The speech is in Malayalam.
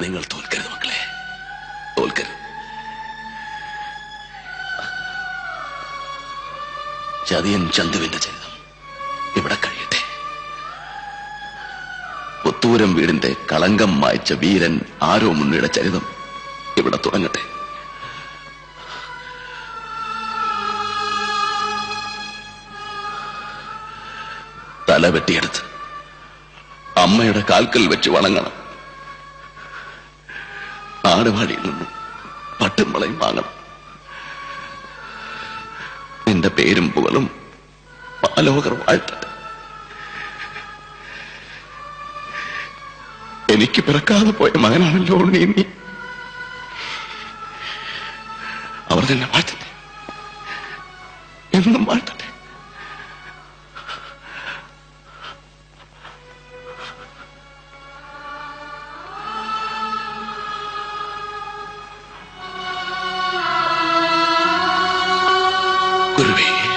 നിങ്ങൾ തോൽക്കരുത് മക്കളെ. തോൽക്കരുത്. ചതിയൻ ചന്തുവിന്റെ ചരിതം ഇവിടെ കഴിയട്ടെ. പുത്തൂരം വീടിന്റെ കളങ്കം മായ്ച്ച വീരൻ ആരോ മുന്നിയുടെ ചരിതം ഇവിടെ തുടങ്ങട്ടെ. തല വെട്ടിയെടുത്ത് അമ്മയുടെ കാൽക്കൽ വെച്ച് വണങ്ങണം. നാടുവാടിയിൽ നിന്നും പട്ടും വളയും വാങ്ങണം നിന്റെ പേരും പുകളും പാലോകർ വാഴ്ത്തട്ടെ എനിക്ക് പിറക്കാതെ പോയ മകനാണല്ലോ ഉണ്ണി നീ അവർ തന്നെ വാഴ്ത്തട്ടെ എന്നും വാഴ്ത്തട്ടെ could be.